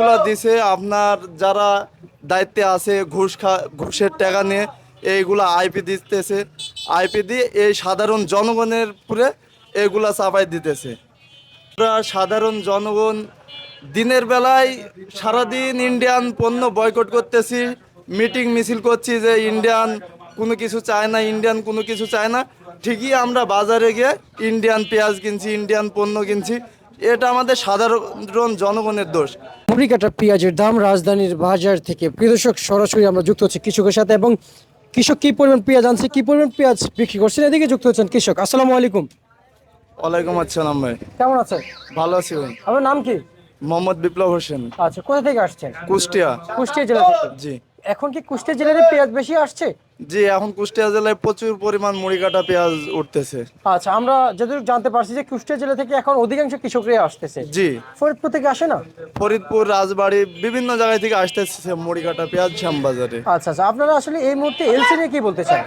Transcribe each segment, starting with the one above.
গুলো দিছে আপনার যারা দায়িত্বে আছে, ঘুষ খা, ঘুষের টাকা নিয়ে এইগুলা আইপি দিতেছে। আইপি দিয়ে এই সাধারণ জনগণের পুরে এগুলা চাপাই দিতেছে। সাধারণ জনগণ দিনের বেলায় সারাদিন ইন্ডিয়ান পণ্য বয়কট করতেছি, মিটিং মিছিল করছি যে ইন্ডিয়ান কোনো কিছু চায় না, ইন্ডিয়ান কোনো কিছু চায় না। ঠিকই আমরা বাজারে গিয়ে ইন্ডিয়ান পেঁয়াজ কিনছি, ইন্ডিয়ান পণ্য কিনছি এটা আমাদের সাধারণ জনগণের দোষ। মুড়ি কাটা পেঁয়াজের দাম রাজধানীর বাজার থেকে দর্শক সরাসরি আমরা যুক্ত হচ্ছি কৃষকের সাথে এবং কৃষক কি পরিমাণ পেঁয়াজ আনছে কি পরিমাণ পেঁয়াজ বিক্রি করছেন এদিকে যুক্ত হচ্ছেন কৃষক। আসসালামু আলাইকুম। ওয়ালাইকুম আসসালাম ভাই। কেমন আছেন? ভালো আছি ভাই। আপনার নাম কি? মোহাম্মদ বিপ্লব হোসেন। আচ্ছা কোথা থেকে আসছেন? কুষ্টিয়া। কুষ্টিয়া জেলা থেকে? জি। এখন কি কুষ্টিয়া জেলার পেঁয়াজ বেশি আসছে? জি এখন কুষ্টিয়া জেলায় প্রচুর পরিমাণ মুড়ি কাটা পেঁয়াজ উঠতেছে। আচ্ছা আমরা যতটুকু জানতে পারছি যে কুষ্টিয়া জেলা থেকে এখন অধিকাংশ কৃষকরাই আসতেছে। জি। ফরিদপুর থেকে আসে না? ফরিদপুর রাজবাড়ি বিভিন্ন জায়গা থেকে আসতেছে মুড়ি কাটা পেঁয়াজ শ্যামবাজারে। আচ্ছা আচ্ছা আপনারা আসলে এই মুহূর্তে এলসি নিয়ে কি বলতে চান?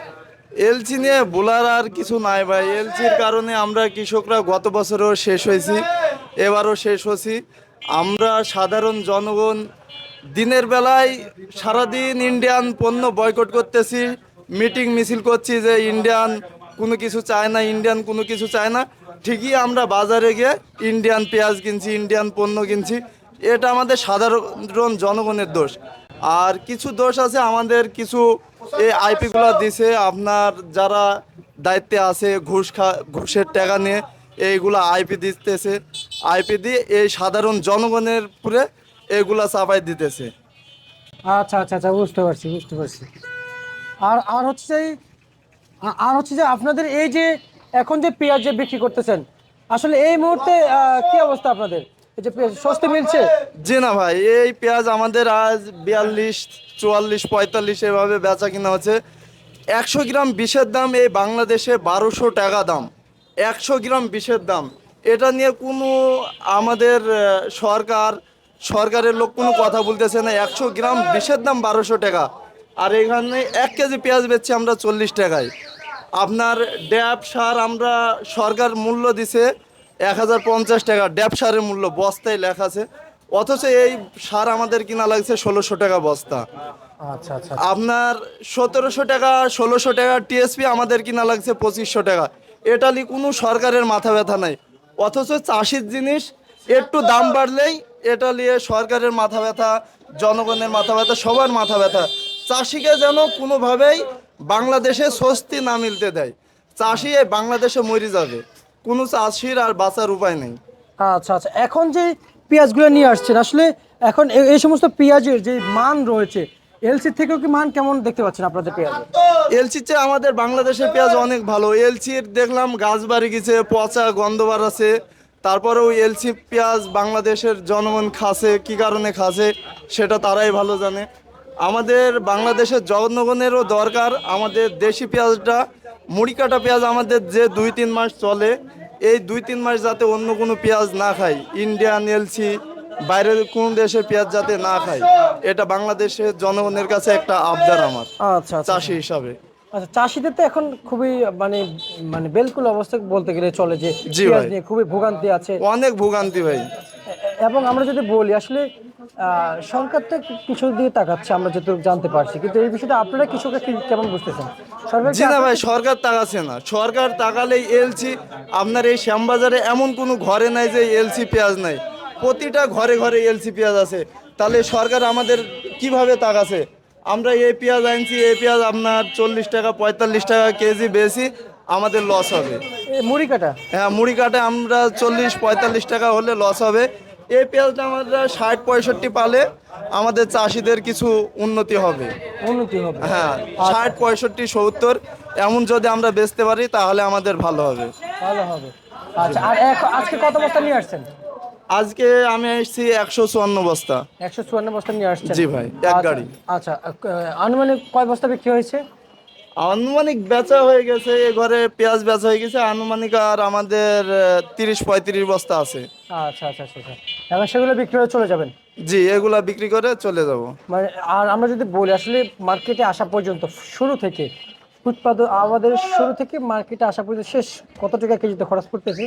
এলচি নিয়ে বলার আর কিছু নাই ভাই। এলসির কারণে আমরা কৃষকরা গত বছরও শেষ হয়েছি এবারও শেষ হচ্ছি আমরা সাধারণ জনগণ দিনের বেলায় সারাদিন ইন্ডিয়ান পণ্য বয়কট করতেছি মিটিং মিছিল করছি যে ইন্ডিয়ান কোনো কিছু চায় না ইন্ডিয়ান কোনো কিছু চায় না। ঠিকই আমরা বাজারে গিয়ে ইন্ডিয়ান পেঁয়াজ কিনছি ইন্ডিয়ান পণ্য কিনছি, এটা আমাদের সাধারণ জনগণের দোষ। আর কিছু দোষ আছে আমাদের, কিছু এই আইপিগুলো দিছে, আপনার যারা দায়িত্বে আছে, ঘুষ খা, ঘুষের টাকা নিয়ে, এইগুলো আইপি দিতেছে। আইপি দিয়ে এই সাধারণ জনগণের পুরে এগুলা চাপাই দিতেছে। আচ্ছা আচ্ছা আচ্ছা বুঝতে পারছি বুঝতে পারছি। আর আর হচ্ছে আর হচ্ছে যে আপনাদের এই যে এখন যে পেঁয়াজ যে বিক্রি করতেছেন আসলে এই মুহূর্তে কি অবস্থা আপনাদের? এই যে পেঁয়াজ সস্তে মিলছে? জি না ভাই এই পেঁয়াজ আমাদের আজ বিয়াল্লিশ চুয়াল্লিশ পঁয়তাল্লিশ এভাবে বেচা কিনা হচ্ছে। একশো গ্রাম বিষের দাম এই বাংলাদেশে বারোশো টাকা দাম। একশো গ্রাম বিষের দাম। এটা নিয়ে কোনো আমাদের সরকার সরকারের লোক কোনো কথা বলতেছে না। একশো গ্রাম বিষের দাম বারোশো টাকা। আর এখানে এক কেজি পেঁয়াজ বেচছি আমরা চল্লিশ টাকায়। আপনার ড্যাব সার আমরা সরকার মূল্য দিছে এক হাজার পঞ্চাশ টাকা। ড্যাব সারের মূল্য বস্তায় লেখা আছে। অথচ এই সার আমাদের কিনা লাগছে ষোলোশো টাকা বস্তা। আচ্ছা আচ্ছা। আপনার সতেরোশো টাকা ষোলোশো টাকা টিএসপি আমাদের কিনা লাগছে পঁচিশশো টাকা। এটা নিয়ে কোনো সরকারের মাথা ব্যথা নাই। অথচ চাষির জিনিস একটু দাম বাড়লেই এটা নিয়ে সরকারের মাথা ব্যথা জনগণের মাথা ব্যথা সবার মাথা ব্যথা। চাষিকে যেন কোনোভাবেই বাংলাদেশে স্বস্তি না মিলতে দেয়। চাষি এই বাংলাদেশে মরে যাবে। কোনো চাষির আর বাঁচার উপায় নেই। আচ্ছা আচ্ছা। এখন যে পেঁয়াজগুলো নিয়ে আসছেন আসলে এখন এই সমস্ত পেঁয়াজের যে মান রয়েছে এলসি থেকেও কি মান কেমন দেখতে পাচ্ছেন আপনাদের পেঁয়াজের এলসির চেয়ে আমাদের বাংলাদেশের পেঁয়াজ অনেক ভালো। এলসির দেখলাম গাছ বাড়ি গেছে পচা গন্ধ বার আছে তারপরেও এলসি পেঁয়াজ বাংলাদেশের জনগণ খাসে কি কারণে খাসে সেটা তারাই ভালো জানে। আমাদের বাংলাদেশের জনগণেরও দরকার আমাদের দেশি পেঁয়াজটা মুড়ি কাটা পেঁয়াজ আমাদের যে দুই তিন মাস চলে এই দুই তিন মাস যাতে অন্য কোনো পেঁয়াজ না খাই ইন্ডিয়ান এলসি বাইরের কোন দেশের পেঁয়াজ যাতে না খাই এটা বাংলাদেশের জনগণের কাছে একটা আবদার আমার আচ্ছা আচ্ছা। চাষি হিসাবে। আচ্ছা চাষিদের তো এখন খুবই মানে মানে বেলকুল অবস্থা বলতে গেলে চলে যে পেঁয়াজ নিয়ে খুবই ভোগান্তি আছে। অনেক ভোগান্তি ভাই। এবং আমরা যদি বলি আসলে সরকার তো কৃষক দিয়ে তাকাচ্ছে আমরা যত জানতে পারছি। কিন্তু এই বিষয়টা আপনারা কৃষকরা কেমন বুঝতেছেন? জি না ভাই সরকার তাকাচ্ছে না। সরকার তাকালেই এলসি আপনার এই শ্যামবাজারে এমন কোনো ঘরে নাই যে এলসি পেঁয়াজ নাই। প্রতিটা ঘরে ঘরে এলসি পেঁয়াজ আছে। তাহলে সরকার আমাদের কীভাবে তাকাছে আমরা এই পেঁয়াজ আনছি এই পেঁয়াজ আপনার চল্লিশ টাকা পঁয়তাল্লিশ টাকা কেজি বেশি আমাদের লস হবে। মুড়ি কাটা? হ্যাঁ মুড়ি কাটে আমরা চল্লিশ পঁয়তাল্লিশ টাকা হলে লস হবে। এই পেঁয়াজটা আমরা ষাট পঁয়ষট্টি পালে আমাদের চাষিদের কিছু উন্নতি হবে। উন্নতি হবে। হ্যাঁ ষাট পঁয়ষট্টি সত্তর এমন যদি আমরা বেচতে পারি তাহলে আমাদের ভালো হবে। ভালো হবে। আচ্ছা আর আজকে কত বস্তা নিয়ে আসছেন? আজকে আমি এসেছি একশো চুয়ান্ন বস্তা। একশো চুয়ান্ন বস্তা নিয়ে আসছেন? জি ভাই, এক আচ্ছা, গাড়ি। আচ্ছা আনুমানিক কয় বস্তা বিক্রি হয়েছে? আনুমানিক বেচা হয়ে গেছে এ ঘরে পেঁয়াজ বেচা হয়ে গেছে আনুমানিক আর আমাদের তিরিশ পঁয়ত্রিশ বস্তা আছে। আচ্ছা আচ্ছা আচ্ছা আচ্ছা। এখন সেগুলো বিক্রি হয়ে চলে যাবেন? জি এগুলা বিক্রি করে চলে যাব। মানে আর আমরা যদি বলি আসলে মার্কেটে আসা পর্যন্ত শুরু থেকে উৎপাদন আমাদের শুরু থেকে মার্কেটে আসা পর্যন্ত শেষ কত টাকা কেজিতে খরচ করতেছে?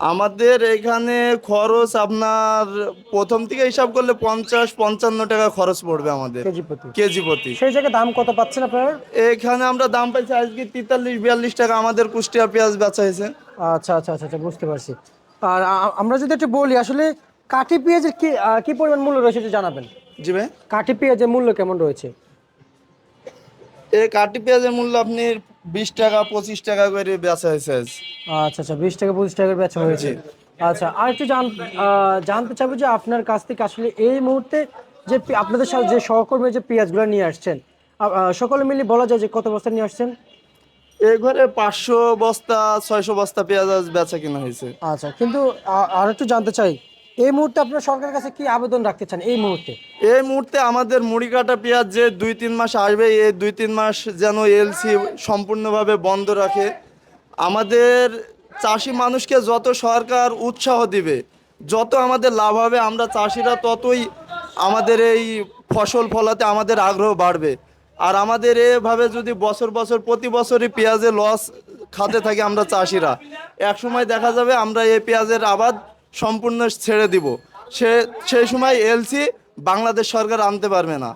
আমাদের এখানে খরচ আপনার প্রথম থেকে হিসাব করলে পঞ্চাশ পঞ্চান্ন টাকা খরচ পড়বে আমাদের। কেজি প্রতি। কেজি প্রতি। সেই জায়গায় দাম কত পাচ্ছেন আপনারা? এখানে আমরা দাম পাইছি আজকে তেতাল্লিশ বিয়াল্লিশ টাকা। আমাদের কুষ্টিয়া পেঁয়াজ বেচা হয়েছে। আচ্ছা আচ্ছা আচ্ছা আচ্ছা বুঝতে পারছি। আর আ- আমরা যদি একটু বলি আসলে কাঠি পেঁয়াজের কি আহ, কি পরিমাণ মূল্য রয়েছে একটু জানাবেন? জি ভাই। কাঠি পেঁয়াজের মূল্য কেমন রয়েছে? এই কাটি পেঁয়াজের মূল্য আপনি বিশ টাকা পঁচিশ টাকা করে বেচা হয়েছে আচ্ছা আচ্ছা বিশ টাকা পঁচিশ টাকার বেচা হয়েছে। আচ্ছা আর একটু জান জানতে চাইব যে আপনার কাছ থেকে আসলে এই মুহূর্তে যে আপনাদের সাথে যে সহকর্মী যে পেঁয়াজগুলো নিয়ে আসছেন সকলে মিলে বলা যায় যে কত বস্তা নিয়ে আসছেন? এই ঘরে পাঁচশো বস্তা ছয়শো বস্তা পেঁয়াজ বেচা কিনা হয়েছে। আচ্ছা কিন্তু আর একটু জানতে চাই এই মুহূর্তে আপনার সরকারের কাছে কি আবেদন রাখতে চান এই মুহূর্তে? এই মুহূর্তে আমাদের মুড়ি কাটা পেঁয়াজ যে দুই তিন মাস আসবে, এই দুই তিন মাস যেন এলসি সম্পূর্ণভাবে বন্ধ রাখে। আমাদের চাষি মানুষকে যত সরকার উৎসাহ দিবে, যত আমাদের লাভ হবে, আমরা চাষিরা ততই আমাদের এই ফসল ফলাতে আমাদের আগ্রহ বাড়বে। আর আমাদের এভাবে যদি বছর বছর, প্রতি বছরই পেঁয়াজে লস খাতে থাকি আমরা চাষিরা। এক সময় দেখা যাবে আমরা এই পেঁয়াজের আবাদ সম্পূর্ণ ছেড়ে দিব। সে সেই সময় এলসি বাংলাদেশ সরকার আনতে পারবে না।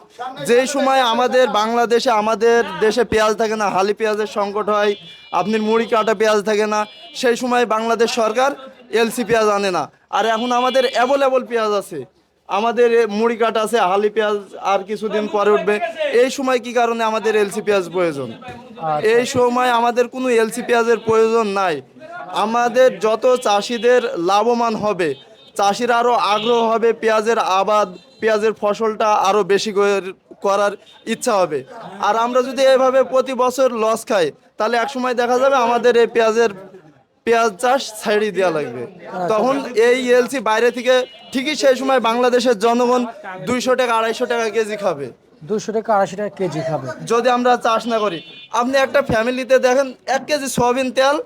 যেই সময় আমাদের বাংলাদেশে আমাদের দেশে পেঁয়াজ থাকে না হালি পেঁয়াজের সংকট হয় আপনি মুড়ি কাটা পেঁয়াজ থাকে না সেই সময় বাংলাদেশ সরকার এলসি পেঁয়াজ আনে না। আর এখন আমাদের অ্যাভেলেবল পেঁয়াজ আছে। আমাদের মুড়ি কাটা আছে হালি পেঁয়াজ আর কিছুদিন পরে উঠবে। এই সময় কি কারণে আমাদের এলসি পেঁয়াজ প্রয়োজন? এই সময় আমাদের কোনো এলসি পেঁয়াজের প্রয়োজন নাই। আমাদের যত চাষিদের লাভবান হবে চাষিরা আরও আগ্রহ হবে পেঁয়াজের আবাদ পেঁয়াজের ফসলটা আরও বেশি করে- করার ইচ্ছা হবে। আর আমরা যদি এভাবে প্রতি বছর লস খাই তাহলে একসময় দেখা যাবে আমাদের এই পেঁয়াজের পেঁয়াজ চাষ ছাড়িয়ে দেওয়া লাগবে। তখন এই এলসি বাইরে থেকে ঠিকই সেই সময় বাংলাদেশের জনগণ দুইশো টাকা আড়াইশো টাকা কেজি খাবে। দুশো টাকা আড়াইশো টাকা কেজি খাবে। যদি আমরা চাষ না করি আপনি একটা ফ্যামিলিতে দেখেন এক কেজি সয়াবিন তেল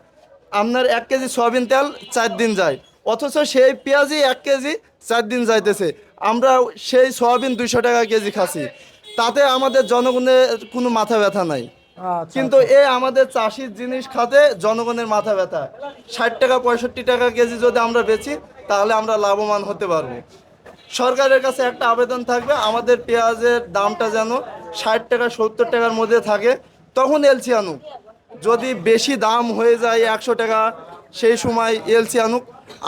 আপনার এক কেজি সয়াবিন তেল চার দিন যায়। অথচ সেই পেঁয়াজই এক কেজি চার দিন যাইতেছে। আমরা সেই সয়াবিন দুইশো টাকা কেজি খাচ্ছি। তাতে আমাদের জনগণের কোনো মাথা ব্যথা নাই। আচ্ছা কিন্তু এ আমাদের চাষির জিনিস খাতে জনগণের মাথা ব্যথা। ষাট টাকা পঁয়ষট্টি টাকা কেজি যদি আমরা বেচি তাহলে আমরা লাভবান হতে পারব। সরকারের কাছে একটা আবেদন থাকবে আমাদের পেঁয়াজের দামটা যেন ষাট টাকা সত্তর টাকার মধ্যে থাকে তখন এলসি আনুক। যদি বেশি দাম হয়ে যায় একশো টাকা সেই সময় এলসি আনুক।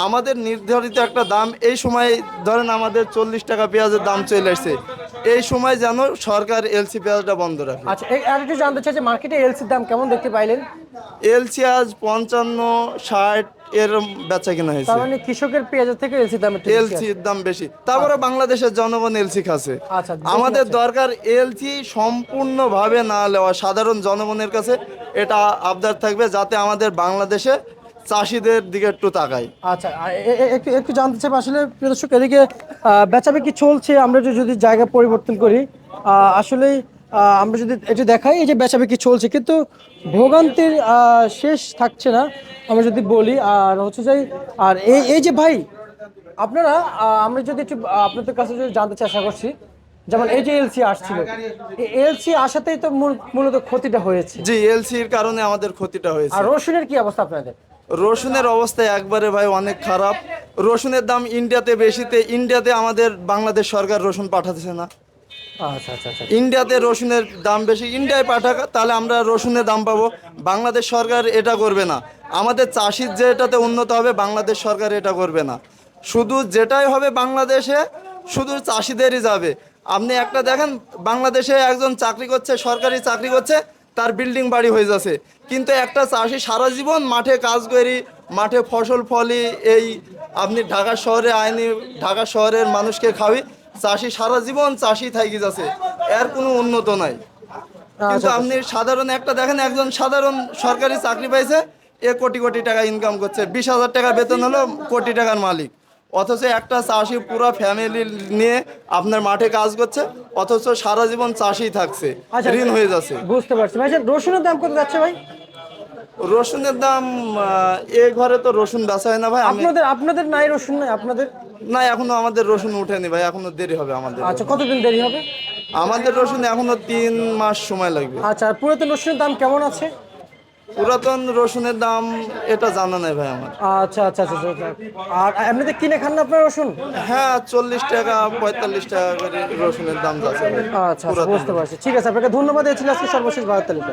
আমাদের নির্ধারিত একটা দাম এই সময় ধরেন আমাদের চল্লিশ টাকা পেঁয়াজের দাম চলে আসছে। এই সময় যেন সরকার এলসি পেঁয়াজটা বন্ধ রাখে। আচ্ছা এই আর একটু জানতে চাই যে মার্কেটে এলসির দাম কেমন দেখতে পাইলেন? এলসি আজ পঞ্চান্ন ষাট এর বেচা কিনা হয়েছে। মানে কৃষকের পেঁয়াজের থেকে এলসির দাম এলসির দাম বেশি। তারপরে বাংলাদেশের জনগণ এলসি খাচ্ছে। আচ্ছা, আমাদের দরকার এলসি সম্পূর্ণভাবে না নেওয়া সাধারণ জনগণের কাছে। এটা আবদার থাকবে যাতে আমাদের বাংলাদেশে চাষিদের দিকে একটু তাকায়। আচ্ছা একটু একটু জানতে চাই আসলে দর্শক এদিকে বেচাবে কি চলছে। আমরা যদি- যদি জায়গা পরিবর্তন করি আসলে আমরা যদি একটু দেখাই এই যে বেচাবে কি চলছে কিন্তু ভোগান্তির শেষ থাকছে না আমরা যদি বলি। আর হচ্ছে যাই আর এই এই যে ভাই আপনারা আমরা যদি একটু আপনাদের কাছে যদি জানতে চেষ্টা করছি যেমন এই যে এলসি আসছিল এলসি আসাতেই তো মূলত ক্ষতিটা হয়েছে। জি এলসির কারণে আমাদের ক্ষতিটা হয়েছে। আর রসুনের কি অবস্থা আপনাদের? রসুনের অবস্থা একবারে ভাই অনেক খারাপ। রসুনের দাম ইন্ডিয়াতে বেশিতে ইন্ডিয়াতে আমাদের বাংলাদেশ সরকার রসুন পাঠাতেছে না। আচ্ছা আচ্ছা আচ্ছা। ইন্ডিয়াতে রসুনের দাম বেশি, ইন্ডিয়ায় পাঠাক, তাহলে আমরা রসুনের দাম পাবো। বাংলাদেশ সরকার এটা করবে না। আমাদের চাষির যেটাতে উন্নত হবে, বাংলাদেশ সরকার এটা করবে না। শুধু যেটাই হবে বাংলাদেশে, শুধু চাষিদেরই যাবে। আপনি একটা দেখেন, বাংলাদেশে একজন চাকরি করছে, সরকারি চাকরি করছে, তার বিল্ডিং বাড়ি হয়ে যাচ্ছে। কিন্তু একটা চাষি সারা জীবন মাঠে কাজ করি, মাঠে ফসল ফলি, এই আপনি ঢাকা শহরে আইনি, ঢাকা শহরের মানুষকে খাওয়ি চাষি সারা জীবন চাষি থাকি যাচ্ছে। এর কোনো উন্নত নাই। কিন্তু আপনি সাধারণ একটা দেখেন একজন সাধারণ সরকারি চাকরি পাইছে এ কোটি কোটি টাকা ইনকাম করছে। বিশ হাজার টাকা বেতন হলো কোটি টাকার মালিক। অথচ একটা চাষি পুরো ফ্যামিলি নিয়ে আপনার মাঠে কাজ করছে অথচ সারা জীবন চাষি থাকছে আচ্ছা, ঋণ হয়ে যাচ্ছে। বুঝতে পারছি। ভাই রসুনের দাম কত যাচ্ছে ভাই? রসুনের দাম আহ, এ ঘরে তো রসুন বেচা হয় না ভাই আপনাদের আপনাদের নাই রসুন নাই আপনাদের না এখনও আমাদের রসুন উঠেনি ভাই এখনও দেরি হবে আমাদের আচ্ছা কতদিন দেরি হবে? আমাদের রসুন এখনও তিন মাস সময় লাগবে। আচ্ছা আর পুরাতন রসুনের দাম কেমন আছে? পুরাতন রসুনের দাম এটা জানা নেই ভাই আমার। আচ্ছা আচ্ছা আচ্ছা আচ্ছা। আর এমনিতে কিনে খান না আপনার রসুন? হ্যাঁ চল্লিশ টাকা পঁয়তাল্লিশ টাকা করে রসুনের দাম যাচ্ছে ভাই। আচ্ছা আচ্ছা বুঝতে পারছি। ঠিক আছে আপনাকে ধন্যবাদ এই ছিল আজকে সর্বশেষ ভারত তালিকা।